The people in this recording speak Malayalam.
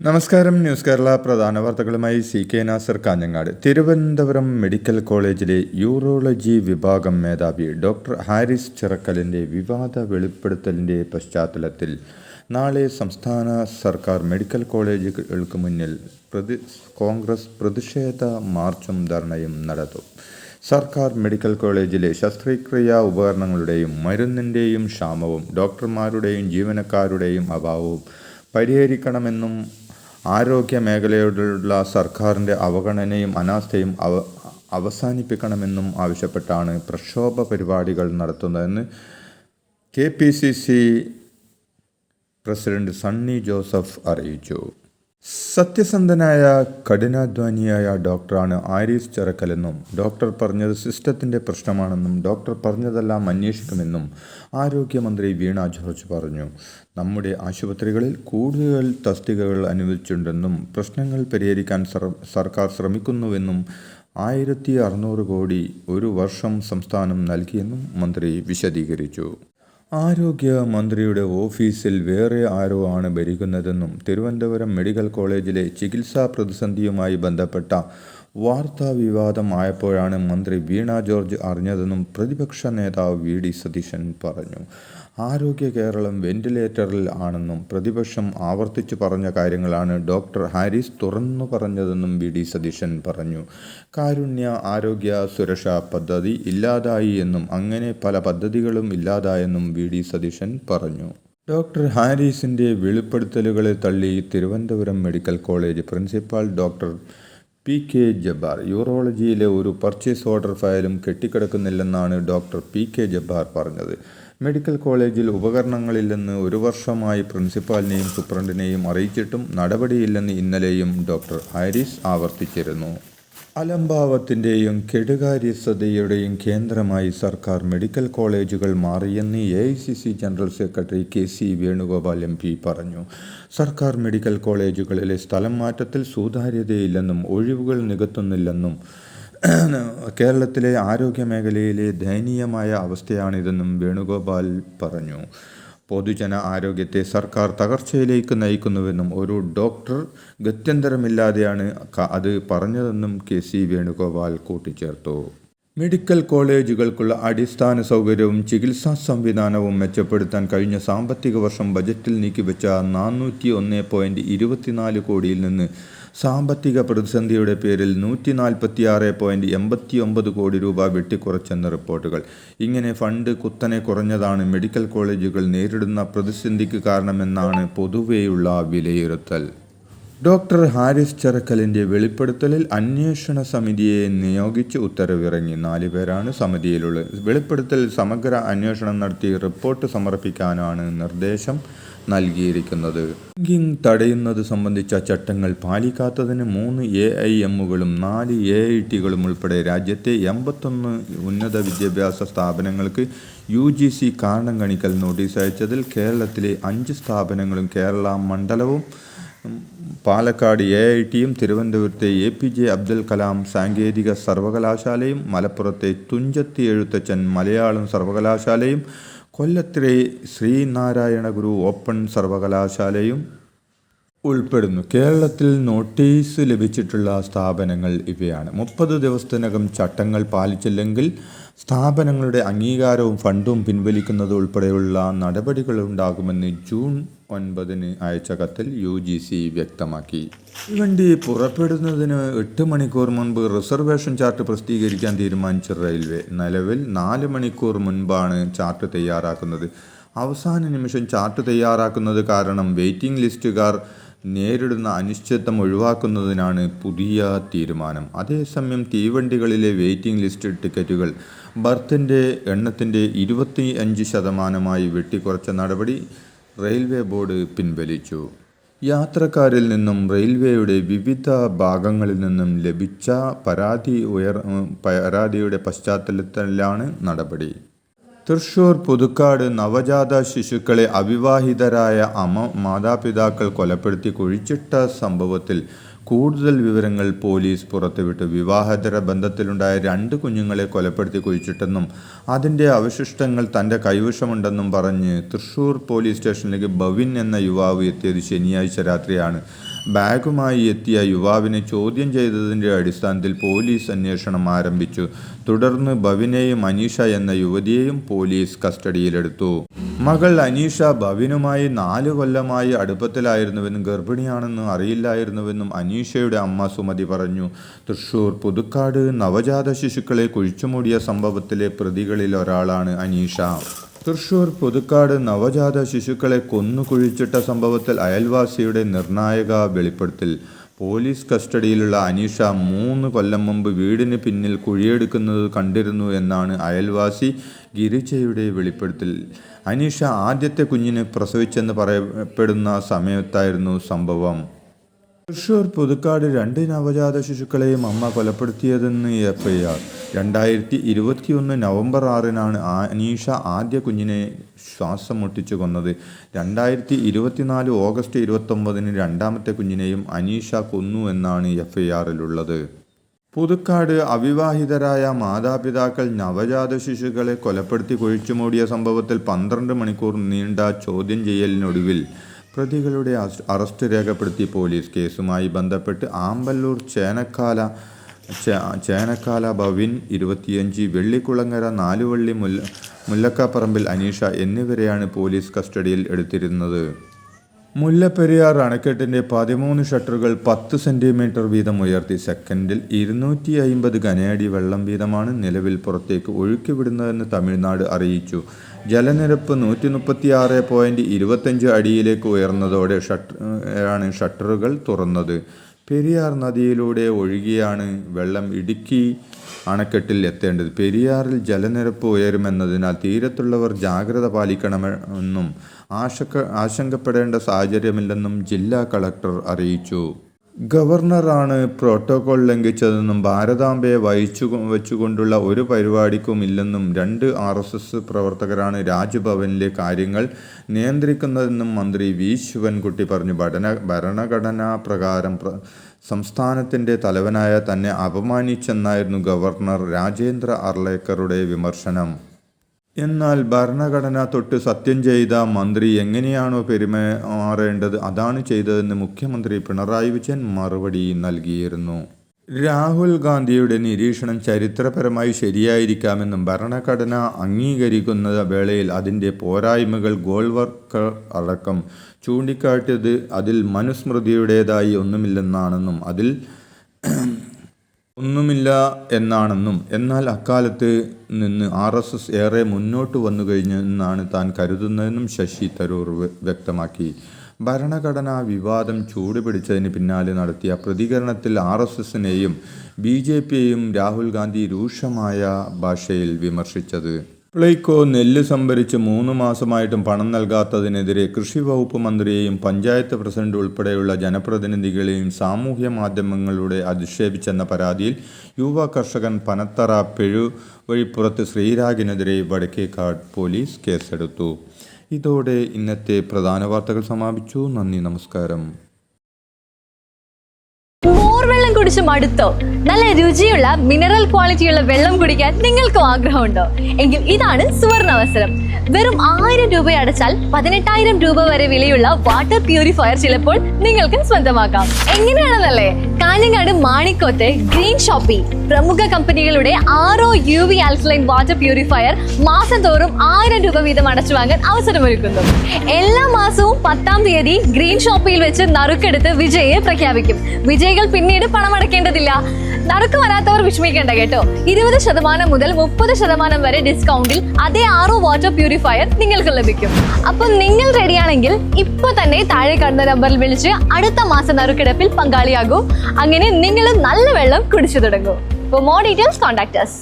നമസ്കാരം. ന്യൂസ് കേരള പ്രധാന വാർത്തകളുമായി C K Nasar Kanhangad. Thiruvananthapuram medical കോളേജിലെ യൂറോളജി വിഭാഗം മേധാവി ഡോക്ടർ ഹാരിസ് ചിറക്കലിന്റെ വിവാദ വെളിപ്പെടുത്തലിന്റെ പശ്ചാത്തലത്തിൽ നാളെ സംസ്ഥാന സർക്കാർ മെഡിക്കൽ കോളേജുകൾക്ക് മുന്നിൽ പ്രതി കോൺഗ്രസ് പ്രതിഷേധ മാർച്ചും ധർണയും നടത്തും. സർക്കാർ മെഡിക്കൽ കോളേജിലെ ശസ്ത്രക്രിയാ ഉപകരണങ്ങളുടെയും മരുന്നിന്റെയും ക്ഷാമവും ഡോക്ടർമാരുടെയും ജീവനക്കാരുടെയും അഭാവവും പരിഹരിക്കണമെന്നും ആരോഗ്യ മേഖലയോടുള്ള സർക്കാരിന്റെ അവഗണനയും അനാസ്ഥയും അവ അവസാനിപ്പിക്കണമെന്നും ആവശ്യപ്പെട്ടാണ് പ്രക്ഷോഭ പരിപാടികൾ നടത്തുന്നതെന്ന് K P C C president Sunny Joseph അറിയിച്ചു. സത്യസന്ധനായ കഠിനാധ്വാനിയായ ഡോക്ടറാണ് ആരീസ് ചെറക്കലെന്നും ഡോക്ടർ പറഞ്ഞത് സിസ്റ്റത്തിന്റെ പ്രശ്നമാണെന്നും ഡോക്ടർ പറഞ്ഞതെല്ലാം അന്വേഷിക്കുമെന്നും ആരോഗ്യമന്ത്രി വീണ ജോർജ് പറഞ്ഞു. നമ്മുടെ ആശുപത്രികളിൽ കൂടുതൽ തസ്തികകൾ അനുവദിച്ചിട്ടുണ്ടെന്നും പ്രശ്നങ്ങൾ പരിഹരിക്കാൻ സർക്കാർ ശ്രമിക്കുന്നുവെന്നും ആയിരത്തി അറുന്നൂറ് കോടി ഒരു വർഷം സംസ്ഥാനം നൽകിയെന്നും മന്ത്രി വിശദീകരിച്ചു. ആരോഗ്യ മന്ത്രിയുടെ ഓഫീസിൽ വേറെ ആരോ ആണ് ഭരിക്കുന്നതെന്നും തിരുവനന്തപുരം മെഡിക്കൽ കോളേജിലെ ചികിത്സാ പ്രതിസന്ധിയുമായി ബന്ധപ്പെട്ട വാർത്താ വിവാദമായപ്പോഴാണ് മന്ത്രി വീണ ജോർജ് അറിഞ്ഞതെന്നും പ്രതിപക്ഷ നേതാവ് വി ഡി സതീശൻ പറഞ്ഞു. ആരോഗ്യ കേരളം വെന്റിലേറ്ററിൽ ആണെന്നും പ്രതിപക്ഷം ആവർത്തിച്ചു പറഞ്ഞ കാര്യങ്ങളാണ് ഡോക്ടർ ഹാരിസ് തുറന്നു പറഞ്ഞതെന്നും വി ഡി സതീശൻ പറഞ്ഞു. കാരുണ്യ ആരോഗ്യ സുരക്ഷാ പദ്ധതി ഇല്ലാതായി എന്നും അങ്ങനെ പല പദ്ധതികളും ഇല്ലാതായെന്നും വി ഡി സതീശൻ പറഞ്ഞു. ഡോക്ടർ ഹാരിസിന്റെ വെളിപ്പെടുത്തലുകളെ തള്ളി Thiruvananthapuram medical college principal doctor P K Jabbar. യൂറോളജിയിലെ ഒരു പർച്ചേസ് ഓർഡർ ഫയലും കെട്ടിക്കിടക്കുന്നില്ലെന്നാണ് ഡോക്ടർ പി കെ ജബ്ബാർ പറഞ്ഞത്. മെഡിക്കൽ കോളേജിൽ ഉപകരണങ്ങളില്ലെന്ന് ഒരു വർഷമായി പ്രിൻസിപ്പാലിനെയും സൂപ്രണ്ടിനെയും അറിയിച്ചിട്ടും നടപടിയില്ലെന്ന് ഇന്നലെയും ഡോക്ടർ ഹാരിസ് ആവർത്തിച്ചിരുന്നു. അലംഭാവത്തിന്റെയും കെടുകാര്യസ്ഥതയുടെയും കേന്ദ്രമായി സർക്കാർ മെഡിക്കൽ കോളേജുകൾ മാറിയെന്ന് A I C C general secretary K C Venugopal M P പറഞ്ഞു. സർക്കാർ മെഡിക്കൽ കോളേജുകളിലെ സ്ഥലം മാറ്റത്തിൽ സുതാര്യതയില്ലെന്നും ഒഴിവുകൾ നികത്തുന്നില്ലെന്നും കേരളത്തിലെ ആരോഗ്യ മേഖലയിലെ ദയനീയമായ അവസ്ഥയാണിതെന്നും വേണുഗോപാൽ പറഞ്ഞു. പൊതുജന ആരോഗ്യത്തെ സർക്കാർ തകർച്ചയിലേക്ക് നയിക്കുന്നുവെന്നും ഒരു ഡോക്ടർ ഗത്യന്തരമില്ലാതെയാണ് അത് പറഞ്ഞതെന്നും കെ സി വേണുഗോപാൽ കൂട്ടിച്ചേർത്തു. മെഡിക്കൽ കോളേജുകൾക്കുള്ള അടിസ്ഥാന സൗകര്യവും ചികിത്സാ സംവിധാനവും മെച്ചപ്പെടുത്താൻ കഴിഞ്ഞ സാമ്പത്തിക വർഷം ബജറ്റിൽ നീക്കിവെച്ച നാനൂറ്റി ഒന്ന് പോയിന്റ് ഇരുപത്തിനാല് കോടിയിൽ നിന്ന് സാമ്പത്തിക പ്രതിസന്ധിയുടെ പേരിൽ നൂറ്റി നാൽപ്പത്തി ആറ് പോയിന്റ് എൺപത്തി ഒമ്പത് കോടി രൂപ വെട്ടിക്കുറച്ചെന്ന് റിപ്പോർട്ടുകൾ. ഇങ്ങനെ ഫണ്ട് കുത്തനെ കുറഞ്ഞതാണ്. മെഡിക്കൽ കോളേജുകൾ നേരിടുന്ന പ്രതിസന്ധിക്ക് കാരണമെന്നാണ് പൊതുവെയുള്ള വിലയിരുത്തൽ. ഡോക്ടർ ഹാരിസ് ചെറക്കലിന്റെ വെളിപ്പെടുത്തലിൽ അന്വേഷണ സമിതിയെ നിയോഗിച്ച് ഉത്തരവിറങ്ങി. നാല് പേരാണ് സമിതിയിലുള്ളത്. വെളിപ്പെടുത്തൽ സമഗ്ര അന്വേഷണം നടത്തി റിപ്പോർട്ട് സമർപ്പിക്കാനാണ് നിർദ്ദേശം. നൽകിയിരിക്കുന്നത്. ബാങ്കിങ് തടയുന്നത് സംബന്ധിച്ച ചട്ടങ്ങൾ പാലിക്കാത്തതിന് മൂന്ന് എ ഐ എമ്മുകളും നാല് എ ഐ ടികളും ഉൾപ്പെടെ രാജ്യത്തെ എൺപത്തൊന്ന് ഉന്നത വിദ്യാഭ്യാസ സ്ഥാപനങ്ങൾക്ക് യു ജി സി കാരണം കാണിക്കൽ നോട്ടീസ് അയച്ചതിൽ കേരളത്തിലെ അഞ്ച് സ്ഥാപനങ്ങളും കേരള മണ്ഡലവും പാലക്കാട് എ ഐ ടിയും തിരുവനന്തപുരത്തെ A P J Abdul Kalam സാങ്കേതിക സർവകലാശാലയും മലപ്പുറത്തെ തുഞ്ചത്തി എഴുത്തച്ഛൻ മലയാളം സർവകലാശാലയും കൊല്ലത്തിലെ ശ്രീനാരായണ ഗുരു ഓപ്പൺ സർവകലാശാലയും ഉൾപ്പെടുന്നു. കേരളത്തിൽ നോട്ടീസ് ലഭിച്ചിട്ടുള്ള സ്ഥാപനങ്ങൾ ഇവയാണ്. മുപ്പത് ദിവസത്തിനകം ചട്ടങ്ങൾ പാലിച്ചില്ലെങ്കിൽ സ്ഥാപനങ്ങളുടെ അംഗീകാരവും ഫണ്ടും പിൻവലിക്കുന്നത് ഉൾപ്പെടെയുള്ള നടപടികൾ ഉണ്ടാകുമെന്ന് ജൂൺ ഒൻപതിന് അയച്ച കത്തിൽ യു ജി സി വ്യക്തമാക്കി. തീവണ്ടി വണ്ടി പുറപ്പെടുന്നതിന് എട്ട് മണിക്കൂർ മുൻപ് റിസർവേഷൻ ചാർട്ട് പ്രസിദ്ധീകരിക്കാൻ തീരുമാനിച്ച റെയിൽവേ നിലവിൽ നാല് മണിക്കൂർ മുൻപാണ് ചാർട്ട് തയ്യാറാക്കുന്നത്. അവസാന നിമിഷം ചാർട്ട് തയ്യാറാക്കുന്നത് കാരണം വെയിറ്റിംഗ് ലിസ്റ്റുകാർ നേരിടുന്ന അനിശ്ചിതത്വം ഒഴിവാക്കുന്നതിനാണ് പുതിയ തീരുമാനം. അതേസമയം തീവണ്ടികളിലെ വെയിറ്റിംഗ് ലിസ്റ്റ് ടിക്കറ്റുകൾ ബർത്തിന്റെ എണ്ണത്തിന്റെ ഇരുപത്തി അഞ്ച് ശതമാനമായി വെട്ടിക്കുറച്ച നടപടി റെയിൽവേ ബോർഡ് പിൻവലിച്ചു. യാത്രക്കാരിൽ നിന്നും റെയിൽവേയുടെ വിവിധ ഭാഗങ്ങളിൽ നിന്നും ലഭിച്ച പരാതി ഉയർ പരാതിയുടെ പശ്ചാത്തലത്തിലാണ് നടപടി. തൃശൂർ പുതുക്കാട് നവജാത ശിശുക്കളെ അവിവാഹിതരായ അമ്മ മാതാപിതാക്കൾ കൊലപ്പെടുത്തി കുഴിച്ചിട്ട സംഭവത്തിൽ കൂടുതൽ വിവരങ്ങൾ പോലീസ് പുറത്തുവിട്ടു. വിവാഹതര ബന്ധത്തിലുണ്ടായ രണ്ട് കുഞ്ഞുങ്ങളെ കൊലപ്പെടുത്തി കുഴിച്ചിട്ടെന്നും അതിന്റെ അവശിഷ്ടങ്ങൾ തന്റെ കൈവശമുണ്ടെന്നും പറഞ്ഞ് തൃശൂർ പോലീസ് സ്റ്റേഷനിലേക്ക് ബവിൻ എന്ന യുവാവ് എത്തിയത് ശനിയാഴ്ച രാത്രിയാണ്. ബാഗുമായി എത്തിയ യുവാവിനെ ചോദ്യം ചെയ്തതിന്റെ അടിസ്ഥാനത്തിൽ പോലീസ് അന്വേഷണം ആരംഭിച്ചു. തുടർന്ന് ഭവിനെയും അനീഷ എന്ന യുവതിയെയും പോലീസ് കസ്റ്റഡിയിലെടുത്തു. മകൾ അനീഷ ഭവിനുമായി നാല് കൊല്ലമായി അടുപ്പത്തിലായിരുന്നുവെന്നും ഗർഭിണിയാണെന്നും അറിയില്ലായിരുന്നുവെന്നും അനീഷയുടെ അമ്മ സുമതി പറഞ്ഞു. തൃശൂർ പുതുക്കാട് നവജാത ശിശുക്കളെ കുഴിച്ചുമൂടിയ സംഭവത്തിലെ പ്രതികളിൽ ഒരാളാണ് അനീഷ. തൃശൂർ പുതുക്കാട് നവജാത ശിശുക്കളെ കൊന്നുകുഴിച്ചിട്ട സംഭവത്തിൽ അയൽവാസിയുടെ നിർണായക വെളിപ്പെടുത്തൽ. പോലീസ് കസ്റ്റഡിയിലുള്ള അനീഷ മൂന്ന് കൊല്ലം മുമ്പ് വീടിന് പിന്നിൽ കുഴിയെടുക്കുന്നത് കണ്ടിരുന്നു എന്നാണ് അയൽവാസി ഗിരിജയുടെ വെളിപ്പെടുത്തൽ. അനീഷ ആദ്യത്തെ കുഞ്ഞിന് പ്രസവിച്ചെന്ന് പറയപ്പെടുന്ന സമയത്തായിരുന്നു സംഭവം. തൃശൂർ പുതുക്കാട് രണ്ട് നവജാത ശിശുക്കളെയും അമ്മ കൊലപ്പെടുത്തിയതെന്ന് എഫ് ഐ ആർ രണ്ടായിരത്തി ഇരുപത്തിയൊന്ന് നവംബർ ആറിനാണ് അനീഷ ആദ്യ കുഞ്ഞിനെ ശ്വാസം മുട്ടിച്ചു കൊന്നത്. രണ്ടായിരത്തി ഇരുപത്തിനാല് ഓഗസ്റ്റ് ഇരുപത്തൊമ്പതിന് രണ്ടാമത്തെ കുഞ്ഞിനെയും അനീഷ കൊന്നു എന്നാണ് എഫ് ഐ ആറിലുള്ളത് പുതുക്കാട് അവിവാഹിതരായ മാതാപിതാക്കൾ നവജാത ശിശുക്കളെ കൊലപ്പെടുത്തി കുഴിച്ചുമൂടിയ സംഭവത്തിൽ പന്ത്രണ്ട് മണിക്കൂർ നീണ്ട ചോദ്യം ചെയ്യലിനൊടുവിൽ പ്രതികളുടെ അറസ്റ്റ് രേഖപ്പെടുത്തി പോലീസ് കേസുമായി ബന്ധപ്പെട്ട് ആമ്പല്ലൂർ ചേനക്കാല ചേനക്കാല ഭവിൻ ഇരുപത്തിയഞ്ച് വെള്ളിക്കുളങ്ങര നാലുവള്ളി മുല്ല മുല്ലക്കാപ്പറമ്പിൽ അനീഷ എന്നിവരെയാണ് പോലീസ് കസ്റ്റഡിയിൽ എടുത്തിരുന്നത്. മുല്ലപ്പെരിയാർ അണക്കെട്ടിന്റെ പതിമൂന്ന് ഷട്ടറുകൾ പത്ത് സെന്റിമീറ്റർ വീതം ഉയർത്തി സെക്കൻഡിൽ ഇരുന്നൂറ്റി അയിമ്പത് ഘനയടി വെള്ളം വീതമാണ് നിലവിൽ പുറത്തേക്ക് ഒഴുക്കിവിടുന്നതെന്ന് തമിഴ്നാട് അറിയിച്ചു. ജലനിരപ്പ് നൂറ്റി മുപ്പത്തി ആറ് പോയിന്റ് ഇരുപത്തഞ്ച് അടിയിലേക്ക് ഉയർന്നതോടെ ഷട്ടർ ആണ് ഷട്ടറുകൾ തുറന്നത്. പെരിയാർ നദിയിലൂടെ ഒഴുകിയാണ് വെള്ളം ഇടുക്കി അണക്കെട്ടിൽ എത്തേണ്ടത്. പെരിയാറിൽ ജലനിരപ്പ് ഉയരുമെന്നതിനാൽ തീരത്തുള്ളവർ ജാഗ്രത പാലിക്കണമെന്നും ആശങ്ക ആശങ്കപ്പെടേണ്ട സാഹചര്യമില്ലെന്നും ജില്ലാ കളക്ടർ അറിയിച്ചു. ഗവർണറാണ് പ്രോട്ടോകോൾ ലംഘിച്ചതെന്നും ഭാരതാംബയെ വഹിച്ചു വെച്ചുകൊണ്ടുള്ള ഒരു പരിപാടിക്കും ഇല്ലെന്നും രണ്ട് ആർ എസ് എസ് പ്രവർത്തകരാണ് രാജ്ഭവനിലെ കാര്യങ്ങൾ നിയന്ത്രിക്കുന്നതെന്നും മന്ത്രി വി. ശിവൻകുട്ടി പറഞ്ഞു. ഭരണ ഭരണഘടനാ പ്രകാരം പ്ര സംസ്ഥാനത്തിന്റെ തലവനായ തന്നെ അപമാനിച്ചെന്നായിരുന്നു ഗവർണർ രാജേന്ദ്ര അർലേക്കറുടെ വിമർശനം. എന്നാൽ ഭരണഘടന തൊട്ട് സത്യം ചെയ്ത മന്ത്രി എങ്ങനെയാണോ പെരുമാറേണ്ടത് അതാണ് ചെയ്തതെന്ന് മുഖ്യമന്ത്രി പിണറായി വിജയൻ മറുപടി നൽകിയിരുന്നു. രാഹുൽ ഗാന്ധിയുടെ നിരീക്ഷണം ചരിത്രപരമായി ശരിയായിരിക്കാമെന്നും ഭരണഘടന അംഗീകരിക്കുന്ന വേളയിൽ അതിന്റെ പോരായ്മകൾ ഗോൾവർക്കർ അടക്കം ചൂണ്ടിക്കാട്ടിയത് അതിൽ മനുസ്മൃതിയുടേതായി ഒന്നുമില്ലെന്നാണെന്നും അതിൽ ഒന്നുമില്ല എന്നാണെന്നും എന്നാൽ അക്കാലത്ത് നിന്ന് ആർ എസ് എസ് ഏറെ മുന്നോട്ട് വന്നു കഴിഞ്ഞെന്നാണ് താൻ കരുതുന്നതെന്നും ശശി തരൂർ വ്യക്തമാക്കി. ഭരണഘടനാ വിവാദം ചൂടുപിടിച്ചതിന് പിന്നാലെ നടത്തിയ പ്രതികരണത്തിൽ ആർ എസ് എസിനെയും ബി ജെ പിയെയും രാഹുൽ ഗാന്ധി രൂക്ഷമായ ഭാഷയിൽ വിമർശിച്ചത്. പ്ലൈക്കോ നെല്ല് സംഭരിച്ച് മൂന്ന് മാസമായിട്ടും പണം നൽകാത്തതിനെതിരെ കൃഷി വകുപ്പ് മന്ത്രിയെയും പഞ്ചായത്ത് പ്രസിഡന്റ് ഉൾപ്പെടെയുള്ള ജനപ്രതിനിധികളെയും സാമൂഹ്യ മാധ്യമങ്ങളിലൂടെ അധിക്ഷേപിച്ചെന്ന പരാതിയിൽ യുവ കർഷകൻ പനത്തറ പെഴു വഴിപ്പുറത്ത് ശ്രീരാഗിനെതിരെ വടക്കേക്കാട് പോലീസ് കേസെടുത്തു. ഇതോടെ ഇന്നത്തെ പ്രധാന വാർത്തകൾ സമാപിച്ചു. നന്ദി നമസ്കാരം. കുടിച്ച് മടുത്തോ? നല്ല രുചിയുള്ള മിനറൽ ക്വാളിറ്റിയുള്ള വെള്ളം കുടിക്കാൻ നിങ്ങൾക്കും ആഗ്രഹമുണ്ടോ? എങ്കിൽ ഇതാണ് സുവർണ അവസരം വെറും ആയിരം രൂപ അടച്ചാൽ പതിനെട്ടായിരം രൂപ വരെ വിലയുള്ള വാട്ടർ പ്യൂരിഫയർ ചിലപ്പോൾ നിങ്ങൾക്ക് സ്വന്തമാക്കാം. എങ്ങനെയാണെന്നല്ലേ? Kanhangad Manikoth green shoppy. പ്രമുഖ കമ്പനികളുടെ R O U V alkaline water purifier മാസം തോറും ആയിരം രൂപ വീതം അടച്ചു വാങ്ങാൻ അവസരമൊരുക്കുന്നു. എല്ലാ മാസവും പത്താം തീയതി ഗ്രീൻ ഷോപ്പിയിൽ വെച്ച് നറുക്കെടുത്ത് വിജയെ പ്രഖ്യാപിക്കും. വിജയികൾ പിന്നീട് പണമടക്കേണ്ടതില്ല. നറുക്ക് വരാത്തവർ വിഷമിക്കേണ്ട കേട്ടോ. ഇരുപത് ശതമാനം മുതൽ മുപ്പത് ശതമാനം വരെ ഡിസ്കൗണ്ടിൽ അതേ ആറോ വാട്ടർ പ്യൂരിഫയർ നിങ്ങൾക്ക് ലഭിക്കും. അപ്പൊ നിങ്ങൾ റെഡിയാണെങ്കിൽ ഇപ്പൊ തന്നെ താഴെ കാണുന്ന നമ്പറിൽ വിളിച്ച് അടുത്ത മാസം നറുക്കെടുപ്പിൽ പങ്കാളിയാകൂ. അങ്ങനെ നിങ്ങളും നല്ല വെള്ളം കുടിച്ചു തുടങ്ങൂ For more details, contact us.